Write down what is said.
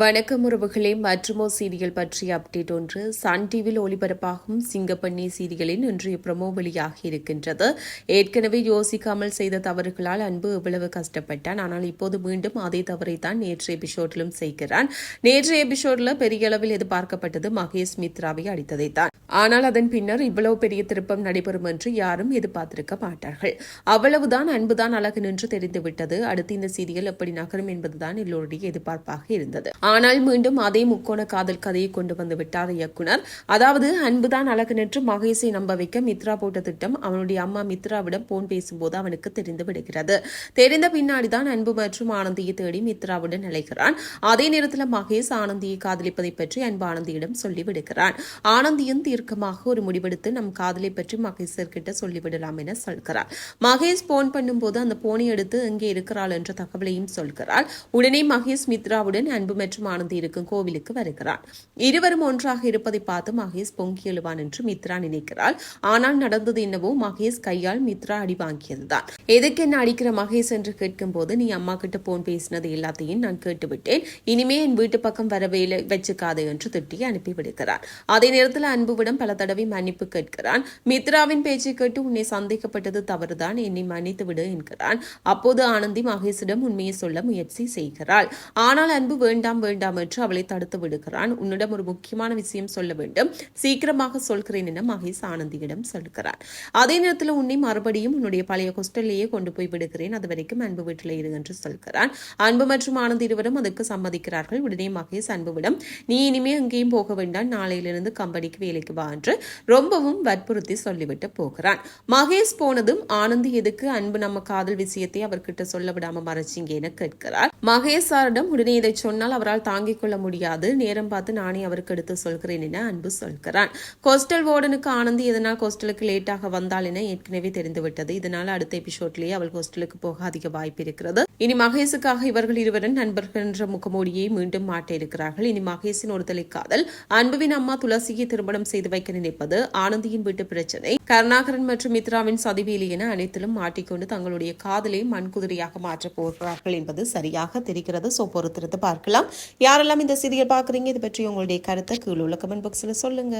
வணக்கம் உறவுகளே மற்றுமோ சீரியல் பற்றிய அப்டேட் ஒன்று. சன் டிவியில் ஒளிபரப்பாகும் சிங்கப்பண்ணி சீரியலின் இன்றைய ப்ரமோ வெளியாகி இருக்கின்றது. ஏற்கனவே யோசிக்காமல் செய்த தவறுகளால் அன்பு எவ்வளவு கஷ்டப்பட்டான். ஆனால் இப்போது மீண்டும் அதே தவறை தான் நேற்றைய எபிசோடிலும் செய்கிறான். நேற்றைய எபிசோடில் பெரிய அளவில் எதிர்பார்க்கப்பட்டது மகேஷ் மித்ராவை அடித்ததை தான் ஆனால் அதன் பின்னர் இவ்வளவு பெரிய திருப்பம் நடைபெறும் என்று யாரும் எதிர்பார்த்திருக்க மாட்டார்கள். அவ்வளவுதான் அன்புதான் அழகு நின்று தெரிந்துவிட்டது. அடுத்து இந்த சீரியல் எப்படி நகரும் என்பதுதான் எல்லோருடைய எதிர்பார்ப்பாக இருந்தது. ஆனால் மீண்டும் அதே முக்கோண காதல் கதையை கொண்டு வந்து விட்டார் இயக்குனர். அதாவது அன்புதான் அழகு நின்று மகேஷை நம்ப வைக்க மித்ரா போட்ட திட்டம் அவனுடைய அம்மா மித்ராவிடம் போன் பேசும்போது அவனுக்கு தெரிந்து விடுகிறது. தெரிந்த பின்னாடிதான் அன்பு மற்றும் ஆனந்தியை தேடி மித்ராவுடன் நிலைகிறான் அதே நேரத்தில் மகேஷ் ஆனந்தியை காதலிப்பதை பற்றி அன்பு ஆனந்தியிடம் சொல்லி விடுகிறான் ஆனந்தியும் தீர்க்கமாக ஒரு முடிவெடுத்து நம் காதலை பற்றி மகேஷர்கிட்ட சொல்லிவிடலாம் என சொல்கிறார். மகேஷ் போன் பண்ணும்போது அந்த போனை எடுத்து எங்கே இருக்கிறாள் என்ற தகவலையும் சொல்கிறாள் உடனே மகேஷ் மித்ராவுடன் அன்பு மற்றும் ஆனந்தி இருக்கும் கோவிலுக்கு வருகிறார். இருவரும் ஒன்றாக இருப்பதை பார்த்து மகேஷ் பொங்கி எழுவான் என்று மித்ரா நினைக்கிறாள். ஆனால் நடந்தது என்னவோ மகேஷ் கையால் மித்ரா அடி வாங்கியதுதான். எதுக்கு என்ன அடிக்கிற மகேஷ்? என்று கேட்கும் போது நீ அம்மா கிட்ட போன் பேசினது எல்லாத்தையும் நான் கேட்டுவிட்டேன். இனிமே என் வீட்டு பக்கம் வரவே இல்லை. வச்சுக்காது என்று திட்டி அனுப்பி விடுகிறார். அதே நேரத்தில் அன்புவிடம் பல தடவை மன்னிப்பு கேட்கிறான். மித்ராவின் பேச்சை கேட்டு உன்னை சந்தேகப்பட்டது தவறுதான். என்னை மன்னித்து விடு என்கிறான். அப்போது ஆனந்தி மகேஷிடம் உண்மையை சொல்ல முயற்சி செய்கிறாள். ஆனால் அன்பு வேண்டாம் வேண்டாம் என்று அவளை தடுத்து விடுகிறான். உன்னிடம் ஒரு முக்கியமான விஷயம் சொல்ல வேண்டும். சீக்கிரமாக சொல்கிறேன் என மகேஷ் ஆனந்தியிடம் சொல்கிறான் அதே நேரத்தில் உன்னை மறுபடியும் உன்னுடைய பழைய ஹோஸ்டல்லையே கொண்டு போய் விடுகிறேன். அது வரைக்கும் அன்பு வீட்டில் இரு என்று சொல்கிறான். அன்பு மற்றும் ஆனந்த் இருவரும் அதற்கு சம்மதிக்கிறார்கள். உடனே மகேஷ் அன்புவிடம் நீ இனிமே எங்கேயும் போக வேண்டாம். நாளையிலிருந்து கம்பெனிக்கு வேலைக்கு வா என்று ரொம்பவும் வற்புறுத்தி சொல்லிவிட்டு போகிறான். மகேஷ் போனதும் ஆனந்தி எதுக்கு அன்பு நம்ம காதல் விஷயத்தை அவர்கிட்ட சொல்ல விடாம மறைச்சிங்க என கேட்கிறார். மகேசாரிடம் உடனே இதை சொன்னால் அவரால் தாங்கிக் கொள்ள முடியாது. நேரம் பார்த்து நானே அவருக்கு எடுத்து சொல்கிறேன் என அன்பு சொல்கிறான். கோஸ்டல் வார்டனுக்கு ஆனந்தி எதனால் கோஸ்டலுக்கு லேட்டாக வந்தால் என ஏற்கனவே தெரிந்துவிட்டது. இதனால் அடுத்த எபிசோட்லேயே அவள் ஹோஸ்டலுக்கு போக அதிக வாய்ப்பு இருக்கிறது. இனி மகேஷுக்காக இவர்கள் இருவரும் நண்பர்கள் என்ற முகமூடியை மீண்டும் மாட்ட இருக்கிறார்கள். இனி மகேஷின் ஒருதலை காதல் அன்புவின் அம்மா துளசியை திருமணம் செய்து வைக்க நினைப்பது ஆனந்தியின் வீட்டு பிரச்சனை கருணாகரன் மற்றும் மித்ராவின் சதிவேலி என அனைத்திலும் மாட்டிக்கொண்டு தங்களுடைய காதலை மண்குதிரையாக மாற்றப் போகிறார்கள் என்பது சரியாக தெரிகிறது. ஸோ பொறுத்திருந்து பார்க்கலாம். யாரெல்லாம் இந்த சீரியல் பார்க்குறீங்க? இது பற்றி உங்களுடைய கருத்தை கீழே உள்ள கமெண்ட் பாக்ஸில் சொல்லுங்க.